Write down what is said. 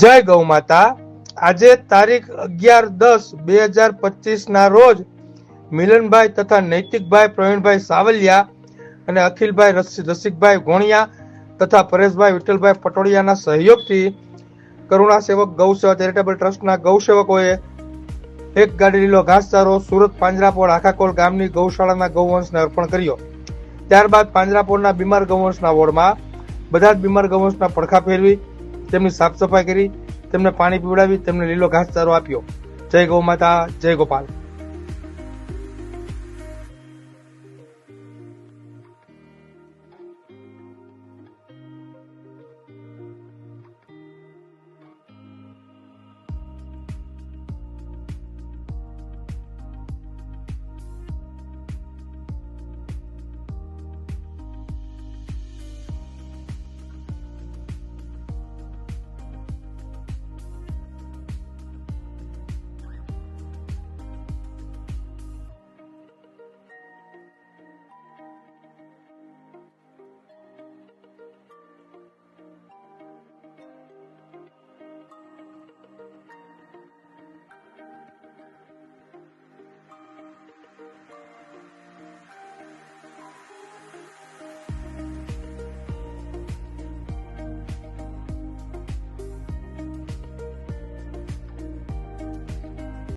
જય ગૌ માતા. આજે તારીખ અગિયાર દસ બે હજાર પચીસ ના રોજ મિલનભાઈ તથા નૈતિકભાઈ પ્રવીણભાઈ સાવલિયા અને અખિલભાઈ રસી- રસિકભાઈ ઘોણિયા તથા પરેશભાઈ વિઠ્ઠલભાઈ પટોડિયાના સહયોગથી કરુણા સેવક ગૌ સેવા, ચેરિટેબલ ટ્રસ્ટના ગૌ સેવકોએ એક ગાડી લીલો ઘાસચારો સુરત પાંજરાપોળ આખાકોલ ગામની ગૌશાળાના ગૌવંશને અર્પણ કર્યો. ત્યારબાદ પાંજરાપોળના બીમાર ગૌવંશના વોર્ડમાં બધા જ બીમાર ગૌવંશના પડખા ફેરવી તેમની સાફ સફાઈ કરી, તેમને પાણી પીવડાવી, તેમને લીલો ઘાસચારો આપ્યો. જય ગૌ માતા, જય ગોપાલ.